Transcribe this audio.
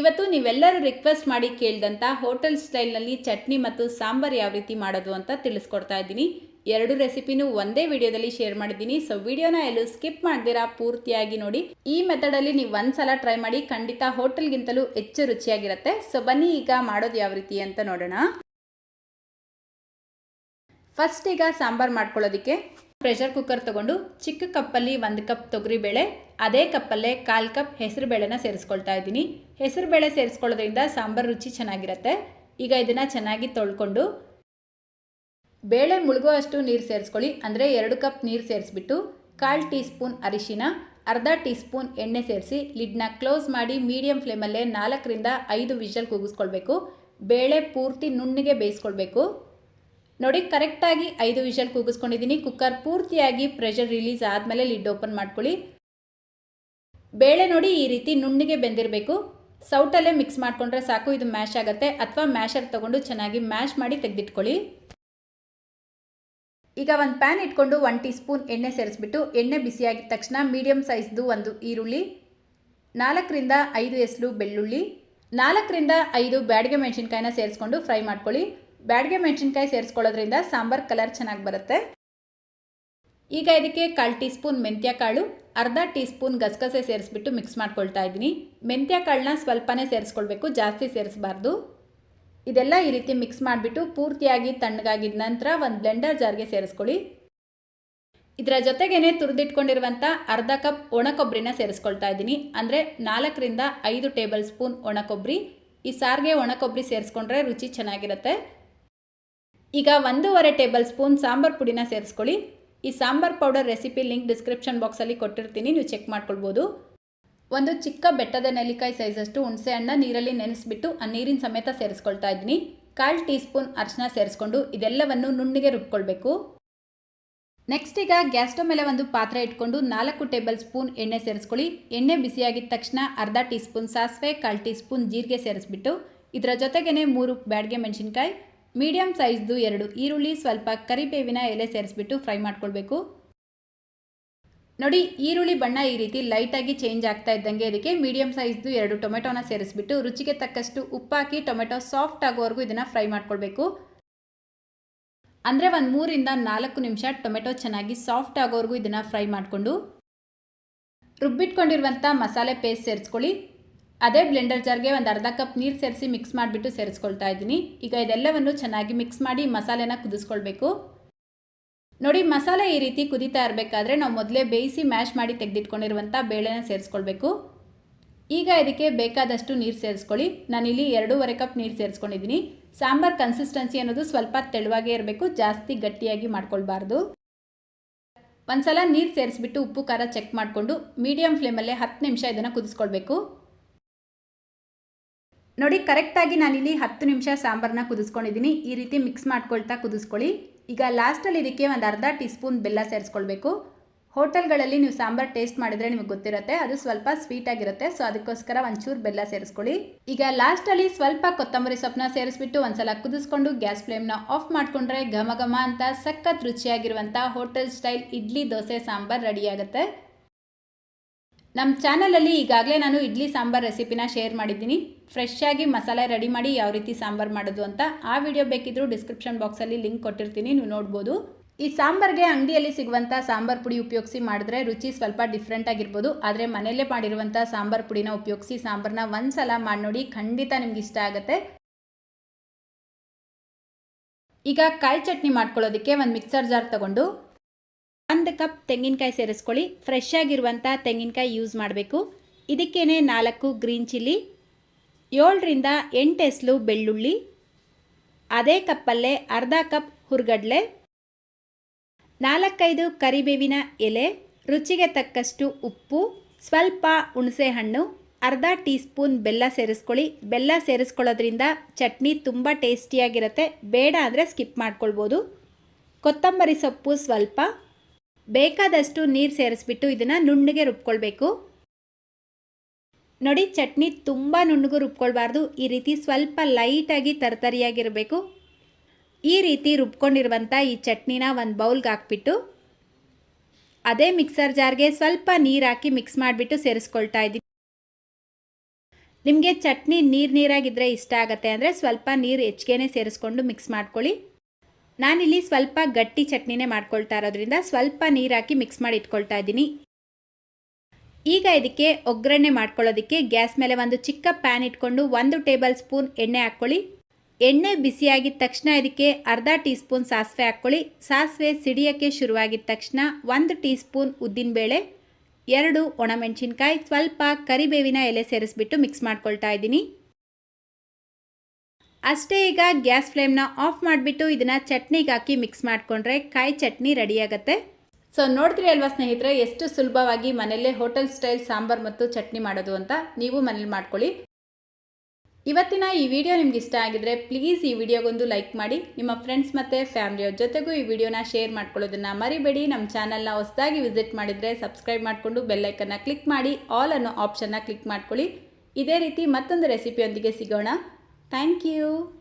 ಇವತ್ತು ನೀವೆಲ್ಲರೂ ರಿಕ್ವೆಸ್ಟ್ ಮಾಡಿ ಕೇಳಿದಂಥ ಹೋಟೆಲ್ ಸ್ಟೈಲ್ನಲ್ಲಿ ಚಟ್ನಿ ಮತ್ತು ಸಾಂಬಾರ್ ಯಾವ ರೀತಿ ಮಾಡೋದು ಅಂತ ತಿಳಿಸ್ಕೊಡ್ತಾ ಇದ್ದೀನಿ. ಎರಡು ರೆಸಿಪಿನೂ ಒಂದೇ ವಿಡಿಯೋದಲ್ಲಿ ಶೇರ್ ಮಾಡಿದ್ದೀನಿ. ಸೊ ವಿಡಿಯೋನ ಎಲ್ಲೂ ಸ್ಕಿಪ್ ಮಾಡ್ದಿರಾ, ಪೂರ್ತಿಯಾಗಿ ನೋಡಿ. ಈ ಮೆಥಡಲ್ಲಿ ನೀವು ಒಂದ್ಸಲ ಟ್ರೈ ಮಾಡಿ ಖಂಡಿತ ಹೋಟೆಲ್ಗಿಂತಲೂ ಹೆಚ್ಚು ರುಚಿಯಾಗಿರುತ್ತೆ. ಸೊ ಬನ್ನಿ ಈಗ ಮಾಡೋದು ಯಾವ ರೀತಿ ಅಂತ ನೋಡೋಣ. ಫಸ್ಟ್ ಈಗ ಸಾಂಬಾರ್ ಮಾಡ್ಕೊಳ್ಳೋದಕ್ಕೆ ಪ್ರೆಷರ್ ಕುಕ್ಕರ್ ತಗೊಂಡು ಚಿಕ್ಕ ಕಪ್ಪಲ್ಲಿ ಒಂದು ಕಪ್ ತೊಗರಿಬೇಳೆ, ಅದೇ ಕಪ್ಪಲ್ಲೇ ಕಾಲು ಕಪ್ ಹೆಸರುಬೇಳೆನ ಸೇರಿಸ್ಕೊಳ್ತಾ ಇದ್ದೀನಿ. ಹೆಸರುಬೇಳೆ ಸೇರಿಸ್ಕೊಳ್ಳೋದ್ರಿಂದ ಸಾಂಬಾರು ರುಚಿ ಚೆನ್ನಾಗಿರುತ್ತೆ. ಈಗ ಇದನ್ನು ಚೆನ್ನಾಗಿ ತೊಳ್ಕೊಂಡು ಬೇಳೆ ಮುಳುಗುವಷ್ಟು ನೀರು ಸೇರಿಸ್ಕೊಳ್ಳಿ. ಅಂದರೆ ಎರಡು ಕಪ್ ನೀರು ಸೇರಿಸ್ಬಿಟ್ಟು ಕಾಲು ಟೀ ಸ್ಪೂನ್ ಅರಿಶಿನ, ಅರ್ಧ ಟೀ ಸ್ಪೂನ್ ಎಣ್ಣೆ ಸೇರಿಸಿ ಲಿಡ್ನ ಕ್ಲೋಸ್ ಮಾಡಿ ಮೀಡಿಯಂ ಫ್ಲೇಮಲ್ಲೇ ನಾಲ್ಕರಿಂದ ಐದು ವಿಷಲ್ ಕೂಗಿಸ್ಕೊಳ್ಬೇಕು. ಬೇಳೆ ಪೂರ್ತಿ ನುಣ್ಣಗೆ ಬೇಯಿಸ್ಕೊಳ್ಬೇಕು. ನೋಡಿ, ಕರೆಕ್ಟಾಗಿ ಐದು ವಿಷಲ್ ಕೂಗಿಸ್ಕೊಂಡಿದ್ದೀನಿ. ಕುಕ್ಕರ್ ಪೂರ್ತಿಯಾಗಿ ಪ್ರೆಷರ್ ರಿಲೀಸ್ ಆದಮೇಲೆ ಲಿಡ್ ಓಪನ್ ಮಾಡ್ಕೊಳ್ಳಿ. ಬೇಳೆ ನೋಡಿ, ಈ ರೀತಿ ನುಣ್ಣಗೆ ಬೆಂದಿರಬೇಕು. ಸೌಟಲ್ಲೇ ಮಿಕ್ಸ್ ಮಾಡಿಕೊಂಡ್ರೆ ಸಾಕು, ಇದು ಮ್ಯಾಶ್ ಆಗುತ್ತೆ. ಅಥವಾ ಮ್ಯಾಶರ್ ತೊಗೊಂಡು ಚೆನ್ನಾಗಿ ಮ್ಯಾಶ್ ಮಾಡಿ ತೆಗೆದಿಟ್ಕೊಳ್ಳಿ. ಈಗ ಒಂದು ಪ್ಯಾನ್ ಇಟ್ಕೊಂಡು ಒನ್ ಟೀ ಸ್ಪೂನ್ ಎಣ್ಣೆ ಸೇರಿಸ್ಬಿಟ್ಟು, ಎಣ್ಣೆ ಬಿಸಿಯಾಗಿದ ತಕ್ಷಣ ಮೀಡಿಯಮ್ ಸೈಜ್ದು ಒಂದು ಈರುಳ್ಳಿ, ನಾಲ್ಕರಿಂದ ಐದು ಎಸ್ಲು ಬೆಳ್ಳುಳ್ಳಿ, ನಾಲ್ಕರಿಂದ ಐದು ಬ್ಯಾಡಿಗೆ ಮೆಣಸಿನ್ಕಾಯಿನ ಸೇರಿಸ್ಕೊಂಡು ಫ್ರೈ ಮಾಡ್ಕೊಳ್ಳಿ. ಬ್ಯಾಡಿಗೆ ಮೆಣಸಿನ್ಕಾಯಿ ಸೇರಿಸ್ಕೊಳ್ಳೋದ್ರಿಂದ ಸಾಂಬಾರ್ ಕಲರ್ ಚೆನ್ನಾಗಿ ಬರುತ್ತೆ. ಈಗ ಇದಕ್ಕೆ ಕಾಲು ಟೀ ಸ್ಪೂನ್ ಮೆಂತ್ಯ ಕಾಳು ಅರ್ಧ ಟೀ ಸ್ಪೂನ್ ಗಸಗಸೆ ಸೇರಿಸ್ಬಿಟ್ಟು ಮಿಕ್ಸ್ ಮಾಡ್ಕೊಳ್ತಾ ಇದ್ದೀನಿ. ಮೆಂತ್ಯ ಕಾಳನ್ನ ಸ್ವಲ್ಪನೇ ಸೇರಿಸ್ಕೊಳ್ಬೇಕು, ಜಾಸ್ತಿ ಸೇರಿಸಬಾರ್ದು. ಇದೆಲ್ಲ ಈ ರೀತಿ ಮಿಕ್ಸ್ ಮಾಡಿಬಿಟ್ಟು ಪೂರ್ತಿಯಾಗಿ ತಣ್ಣಗಾಗಿದ ನಂತರ ಒಂದು ಬ್ಲೆಂಡರ್ ಜಾರ್ಗೆ ಸೇರಿಸ್ಕೊಳ್ಳಿ. ಇದರ ಜೊತೆಗೇನೆ ತುರಿದಿಟ್ಕೊಂಡಿರುವಂಥ ಅರ್ಧ ಕಪ್ ಒಣ ಕೊಬ್ಬರಿನ ಸೇರಿಸ್ಕೊಳ್ತಾ ಇದ್ದೀನಿ. ಅಂದರೆ ನಾಲ್ಕರಿಂದ ಐದು ಟೇಬಲ್ ಸ್ಪೂನ್ ಒಣ ಕೊಬ್ಬರಿ ಈ ಸಾರಿಗೆ ಒಣ ಕೊಬ್ಬರಿ ಸೇರಿಸ್ಕೊಂಡ್ರೆ ರುಚಿ ಚೆನ್ನಾಗಿರುತ್ತೆ. ಈಗ ಒಂದೂವರೆ ಟೇಬಲ್ ಸ್ಪೂನ್ ಸಾಂಬಾರ್ ಪುಡಿನ ಸೇರಿಸ್ಕೊಳ್ಳಿ. ಈ sambar powder recipe link description ಬಾಕ್ಸಲ್ಲಿ ಕೊಟ್ಟಿರ್ತೀನಿ, ನೀವು ಚೆಕ್ ಮಾಡ್ಕೊಳ್ಬೋದು. ಒಂದು ಚಿಕ್ಕ ಬೆಟ್ಟದ ನೆಲ್ಲಿಕಾಯಿ ಸೈಜಷ್ಟು ಹುಣಸೆ ಹಣ್ಣ ನೀರಲ್ಲಿ ನೆನೆಸಿಬಿಟ್ಟು ಆ ನೀರಿನ ಸಮೇತ ಸೇರಿಸ್ಕೊಳ್ತಾ ಇದ್ದೀನಿ. ಕಾಲು ಟೀ ಸ್ಪೂನ್ ಅರಿಶಿನ ಸೇರಿಸ್ಕೊಂಡು ಇದೆಲ್ಲವನ್ನು ನುಣ್ಣಿಗೆ ರುಬ್ಕೊಳ್ಬೇಕು. ನೆಕ್ಸ್ಟ್ ಈಗ ಗ್ಯಾಸ್ ಸ್ಟವ್ ಮೇಲೆ ಒಂದು ಪಾತ್ರೆ ಇಟ್ಕೊಂಡು ನಾಲ್ಕು ಟೇಬಲ್ ಸ್ಪೂನ್ ಎಣ್ಣೆ ಸೇರಿಸ್ಕೊಳ್ಳಿ. ಎಣ್ಣೆ ಬಿಸಿಯಾಗಿದ್ದ ತಕ್ಷಣ ಅರ್ಧ ಟೀ ಸ್ಪೂನ್ ಸಾಸಿವೆ, ಕಾಲು ಟೀ ಸ್ಪೂನ್ ಜೀರಿಗೆ ಸೇರಿಸ್ಬಿಟ್ಟು, ಇದರ ಜೊತೆಗೇ ಮೂರು ಬ್ಯಾಡ್ಗೆ ಮೆಣಸಿನ್ಕಾಯಿ ಮೀಡಿಯಮ್ ಸೈಜ್ದು ಎರಡು ಈರುಳ್ಳಿ, ಸ್ವಲ್ಪ ಕರಿಬೇವಿನ ಎಲೆ ಸೇರಿಸ್ಬಿಟ್ಟು ಫ್ರೈ ಮಾಡ್ಕೊಳ್ಬೇಕು. ನೋಡಿ, ಈರುಳ್ಳಿ ಬಣ್ಣ ಈ ರೀತಿ ಲೈಟಾಗಿ ಚೇಂಜ್ ಆಗ್ತಾ ಇದ್ದಂಗೆ ಇದಕ್ಕೆ ಮೀಡಿಯಂ ಸೈಜ್ದು ಎರಡು ಟೊಮೆಟೊನ ಸೇರಿಸ್ಬಿಟ್ಟು ರುಚಿಗೆ ತಕ್ಕಷ್ಟು ಉಪ್ಪಾಕಿ, ಟೊಮೆಟೊ ಸಾಫ್ಟ್ ಆಗೋವರೆಗೂ ಇದನ್ನು ಫ್ರೈ ಮಾಡ್ಕೊಳ್ಬೇಕು. ಅಂದರೆ ಒಂದು ಮೂರಿಂದ ನಾಲ್ಕು ನಿಮಿಷ ಟೊಮೆಟೊ ಚೆನ್ನಾಗಿ ಸಾಫ್ಟ್ ಆಗೋವರೆಗೂ ಇದನ್ನು ಫ್ರೈ ಮಾಡಿಕೊಂಡು ರುಬ್ಬಿಟ್ಕೊಂಡಿರುವಂಥ ಮಸಾಲೆ ಪೇಸ್ಟ್ ಸೇರಿಸ್ಕೊಳ್ಳಿ. ಅದೇ ಬ್ಲೆಂಡರ್ ಜಾರ್ಗೆ ಒಂದು ಅರ್ಧ ಕಪ್ ನೀರು ಸೇರಿಸಿ ಮಿಕ್ಸ್ ಮಾಡಿಬಿಟ್ಟು ಸೇರಿಸ್ಕೊಳ್ತಾ ಇದ್ದೀನಿ. ಈಗ ಇದೆಲ್ಲವನ್ನು ಚೆನ್ನಾಗಿ ಮಿಕ್ಸ್ ಮಾಡಿ ಮಸಾಲೆನ ಕುದಿಸ್ಕೊಳ್ಬೇಕು. ನೋಡಿ, ಮಸಾಲೆ ಈ ರೀತಿ ಕುದೀತಾ ಇರಬೇಕಾದ್ರೆ ನಾವು ಮೊದಲೇ ಬೇಯಿಸಿ ಮ್ಯಾಶ್ ಮಾಡಿ ತೆಗೆದಿಟ್ಕೊಂಡಿರುವಂಥ ಬೇಳೆನ ಸೇರಿಸ್ಕೊಳ್ಬೇಕು. ಈಗ ಇದಕ್ಕೆ ಬೇಕಾದಷ್ಟು ನೀರು ಸೇರಿಸ್ಕೊಳ್ಳಿ. ನಾನಿಲ್ಲಿ ಎರಡೂವರೆ ಕಪ್ ನೀರು ಸೇರಿಸ್ಕೊಂಡಿದ್ದೀನಿ. ಸಾಂಬಾರ್ ಕನ್ಸಿಸ್ಟೆನ್ಸಿ ಅನ್ನೋದು ಸ್ವಲ್ಪ ತೆಳುವಾಗೇ ಇರಬೇಕು, ಜಾಸ್ತಿ ಗಟ್ಟಿಯಾಗಿ ಮಾಡ್ಕೊಳ್ಬಾರ್ದು. ಒಂದ್ಸಲ ನೀರು ಸೇರಿಸ್ಬಿಟ್ಟು ಉಪ್ಪು, ಖಾರ ಚೆಕ್ ಮಾಡಿಕೊಂಡು ಮೀಡಿಯಮ್ ಫ್ಲೇಮಲ್ಲೇ ಹತ್ತು ನಿಮಿಷ ಇದನ್ನು ಕುದಿಸ್ಕೊಳ್ಬೇಕು. ನೋಡಿ, ಕರೆಕ್ಟಾಗಿ ನಾನಿಲ್ಲಿ ಹತ್ತು ನಿಮಿಷ ಸಾಂಬಾರನ್ನ ಕುದಿಸ್ಕೊಂಡಿದ್ದೀನಿ. ಈ ರೀತಿ ಮಿಕ್ಸ್ ಮಾಡ್ಕೊಳ್ತಾ ಕುದಿಸ್ಕೊಳ್ಳಿ. ಈಗ ಲಾಸ್ಟಲ್ಲಿ ಇದಕ್ಕೆ ಒಂದು ಅರ್ಧ ಟೀ ಸ್ಪೂನ್ ಬೆಲ್ಲ ಸೇರಿಸ್ಕೊಳ್ಬೇಕು. ಹೋಟೆಲ್ಗಳಲ್ಲಿ ನೀವು ಸಾಂಬಾರು ಟೇಸ್ಟ್ ಮಾಡಿದರೆ ನಿಮಗೆ ಗೊತ್ತಿರುತ್ತೆ. ಅದು ಸ್ವಲ್ಪ ಸ್ವೀಟ್ ಆಗಿರುತ್ತೆ. ಸೊ ಅದಕ್ಕೋಸ್ಕರ ಒಂಚೂರು ಬೆಲ್ಲ ಸೇರಿಸ್ಕೊಳ್ಳಿ. ಈಗ ಲಾಸ್ಟಲ್ಲಿ ಸ್ವಲ್ಪ ಕೊತ್ತಂಬರಿ ಸೊಪ್ಪನ್ನ ಸೇರಿಸ್ಬಿಟ್ಟು ಒಂದ್ಸಲ ಕುದಿಸ್ಕೊಂಡು ಗ್ಯಾಸ್ ಫ್ಲೇಮ್ನ ಆಫ್ ಮಾಡಿಕೊಂಡ್ರೆ ಘಮ ಘಮ ಅಂತ ಸಖತ್ ರುಚಿಯಾಗಿರುವಂಥ ಹೋಟೆಲ್ ಸ್ಟೈಲ್ ಇಡ್ಲಿ ದೋಸೆ ಸಾಂಬಾರು ರೆಡಿಯಾಗುತ್ತೆ ನಮ್ಮ ಚಾನಲಲ್ಲಿ ಈಗಾಗಲೇ ನಾನು ಇಡ್ಲಿ ಸಾಂಬಾರ್ ರೆಸಿಪಿನ ಶೇರ್ ಮಾಡಿದ್ದೀನಿ. ಫ್ರೆಶ್ ಆಗಿ ಮಸಾಲೆ ರೆಡಿ ಮಾಡಿ ಯಾವ ರೀತಿ ಸಾಂಬಾರು ಮಾಡೋದು ಅಂತ ಆ ವಿಡಿಯೋ ಬೇಕಿದ್ರೂ ಡಿಸ್ಕ್ರಿಪ್ಷನ್ ಬಾಕ್ಸಲ್ಲಿ ಲಿಂಕ್ ಕೊಟ್ಟಿರ್ತೀನಿ, ನೀವು ನೋಡ್ಬೋದು. ಈ ಸಾಂಬಾರ್ಗೆ ಅಂಗಡಿಯಲ್ಲಿ ಸಿಗುವಂಥ ಸಾಂಬಾರ್ ಪುಡಿ ಉಪಯೋಗಿಸಿ ಮಾಡಿದ್ರೆ ರುಚಿ ಸ್ವಲ್ಪ ಡಿಫ್ರೆಂಟ್ ಆಗಿರ್ಬೋದು. ಆದರೆ ಮನೆಯಲ್ಲೇ ಮಾಡಿರುವಂಥ ಸಾಂಬಾರ್ ಪುಡಿನ ಉಪಯೋಗಿಸಿ ಸಾಂಬಾರನ್ನ ಒಂದು ಸಲ ಮಾಡಿ ನೋಡಿ ಖಂಡಿತ ನಿಮ್ಗೆ ಇಷ್ಟ ಆಗುತ್ತೆ. ಈಗ ಕಾಯಿ ಚಟ್ನಿ ಮಾಡ್ಕೊಳ್ಳೋದಕ್ಕೆ ಒಂದು ಮಿಕ್ಸರ್ ಜಾರ್ ತಗೊಂಡು ಒಂದು ಕಪ್ ತೆಂಗಿನಕಾಯಿ ಸೇರಿಸ್ಕೊಳ್ಳಿ. ಫ್ರೆಶ್ ಆಗಿರುವಂಥ ತೆಂಗಿನಕಾಯಿ ಯೂಸ್ ಮಾಡಬೇಕು. ಇದಕ್ಕೇನೆ ನಾಲ್ಕು ಗ್ರೀನ್ ಚಿಲ್ಲಿ ಏಳರಿಂದ ಎಂಟು ಎಸ್ಲು ಬೆಳ್ಳುಳ್ಳಿ, ಅದೇ ಕಪ್ಪಲ್ಲೇ ಅರ್ಧ ಕಪ್ ಹುರ್ಗಡ್ಲೆ, ನಾಲ್ಕೈದು ಕರಿಬೇವಿನ ಎಲೆ, ರುಚಿಗೆ ತಕ್ಕಷ್ಟು ಉಪ್ಪು, ಸ್ವಲ್ಪ ಹುಣಸೆ ಹಣ್ಣು ಅರ್ಧ ಟೀ ಸ್ಪೂನ್ ಬೆಲ್ಲ ಸೇರಿಸ್ಕೊಳ್ಳಿ. ಬೆಲ್ಲ ಸೇರಿಸ್ಕೊಳ್ಳೋದ್ರಿಂದ ಚಟ್ನಿ ತುಂಬ ಟೇಸ್ಟಿಯಾಗಿರುತ್ತೆ. ಬೇಡ ಅಂದರೆ ಸ್ಕಿಪ್ ಮಾಡ್ಕೊಳ್ಬೋದು. ಕೊತ್ತಂಬರಿ ಸೊಪ್ಪು ಸ್ವಲ್ಪ ಬೇಕಾದಷ್ಟು ನೀರು ಸೇರಿಸ್ಬಿಟ್ಟು ಇದನ್ನು ನುಣ್ಣಗೆ ರುಬ್ಕೊಳ್ಬೇಕು. ನೋಡಿ, ಚಟ್ನಿ ತುಂಬ ನುಣ್ಣಗೂ ರುಬ್ಕೊಳ್ಬಾರ್ದು. ಈ ರೀತಿ ಸ್ವಲ್ಪ ಲೈಟಾಗಿ ತರತರಿಯಾಗಿರಬೇಕು. ಈ ರೀತಿ ರುಬ್ಕೊಂಡಿರುವಂಥ ಈ ಚಟ್ನಿನ ಒಂದು ಬೌಲ್ಗೆ ಹಾಕ್ಬಿಟ್ಟು, ಅದೇ ಮಿಕ್ಸರ್ ಜಾರ್ಗೆ ಸ್ವಲ್ಪ ನೀರು ಹಾಕಿ ಮಿಕ್ಸ್ ಮಾಡಿಬಿಟ್ಟು ಸೇರಿಸ್ಕೊಳ್ತಾ ಇದ್ದೀನಿ. ನಿಮಗೆ ಚಟ್ನಿ ನೀರು ನೀರಾಗಿದ್ದರೆ ಇಷ್ಟ ಆಗುತ್ತೆ ಅಂದರೆ ಸ್ವಲ್ಪ ನೀರು ಹೆಚ್ಚಿಗೆನೇ ಸೇರಿಸ್ಕೊಂಡು ಮಿಕ್ಸ್ ಮಾಡ್ಕೊಳ್ಳಿ. ನಾನಿಲ್ಲಿ ಸ್ವಲ್ಪ ಗಟ್ಟಿ ಚಟ್ನಿನೇ ಮಾಡ್ಕೊಳ್ತಾ ಇರೋದ್ರಿಂದ ಸ್ವಲ್ಪ ನೀರಾಕಿ ಮಿಕ್ಸ್ ಮಾಡಿ ಇಟ್ಕೊಳ್ತಾ ಇದ್ದೀನಿ. ಈಗ ಇದಕ್ಕೆ ಒಗ್ಗರಣೆ ಮಾಡ್ಕೊಳ್ಳೋದಕ್ಕೆ ಗ್ಯಾಸ್ ಮೇಲೆ ಒಂದು ಚಿಕ್ಕ ಪ್ಯಾನ್ ಇಟ್ಕೊಂಡು ಒಂದು ಟೇಬಲ್ ಸ್ಪೂನ್ ಎಣ್ಣೆ ಹಾಕ್ಕೊಳ್ಳಿ. ಎಣ್ಣೆ ಬಿಸಿಯಾಗಿದ ತಕ್ಷಣ ಇದಕ್ಕೆ ಅರ್ಧ ಟೀ ಸ್ಪೂನ್ ಸಾಸಿವೆ ಹಾಕ್ಕೊಳ್ಳಿ. ಸಾಸಿವೆ ಸಿಡಿಯೋಕ್ಕೆ ಶುರುವಾಗಿದ್ದ ತಕ್ಷಣ ಒಂದು ಟೀ ಸ್ಪೂನ್ ಉದ್ದಿನಬೇಳೆ, ಎರಡು ಒಣಮೆಣಸಿನ್ಕಾಯಿ, ಸ್ವಲ್ಪ ಕರಿಬೇವಿನ ಎಲೆ ಸೇರಿಸ್ಬಿಟ್ಟು ಮಿಕ್ಸ್ ಮಾಡ್ಕೊಳ್ತಾ ಇದ್ದೀನಿ. ಅಷ್ಟೇ ಈಗ ಗ್ಯಾಸ್ ಫ್ಲೇಮ್ನ ಆಫ್ ಮಾಡಿಬಿಟ್ಟು ಇದನ್ನು ಚಟ್ನಿಗೆ ಹಾಕಿ ಮಿಕ್ಸ್ ಮಾಡಿಕೊಂಡ್ರೆ ಕಾಯಿ ಚಟ್ನಿ ರೆಡಿಯಾಗತ್ತೆ ಸೊ ನೋಡಿದ್ರಿ ಅಲ್ವಾ ಸ್ನೇಹಿತರೆ, ಎಷ್ಟು ಸುಲಭವಾಗಿ ಮನೆಯಲ್ಲೇ ಹೋಟೆಲ್ ಸ್ಟೈಲ್ ಸಾಂಬಾರ್ ಮತ್ತು ಚಟ್ನಿ ಮಾಡೋದು ಅಂತ? ನೀವು ಮನೇಲಿ ಮಾಡ್ಕೊಳ್ಳಿ. ಇವತ್ತಿನ ಈ ವಿಡಿಯೋ ನಿಮ್ಗೆ ಇಷ್ಟ ಆಗಿದ್ರೆ ಪ್ಲೀಸ್ ಈ ವಿಡಿಯೋಗೊಂದು ಲೈಕ್ ಮಾಡಿ. ನಿಮ್ಮ ಫ್ರೆಂಡ್ಸ್ ಮತ್ತು ಫ್ಯಾಮಿಲಿಯವ್ರ ಜೊತೆಗೂ ಈ ವಿಡಿಯೋನ ಶೇರ್ ಮಾಡ್ಕೊಳ್ಳೋದನ್ನು ಮರಿಬೇಡಿ. ನಮ್ಮ ಚಾನಲ್ನ ಹೊಸದಾಗಿ ವಿಸಿಟ್ ಮಾಡಿದರೆ ಸಬ್ಸ್ಕ್ರೈಬ್ ಮಾಡಿಕೊಂಡು ಬೆಲ್ಲೈಕನ್ನ ಕ್ಲಿಕ್ ಮಾಡಿ. ಆಲ್ ಅನ್ನೋ ಆಪ್ಷನ್ನ ಕ್ಲಿಕ್ ಮಾಡ್ಕೊಳ್ಳಿ. ಇದೇ ರೀತಿ ಮತ್ತೊಂದು ರೆಸಿಪಿಯೊಂದಿಗೆ ಸಿಗೋಣ. Thank you.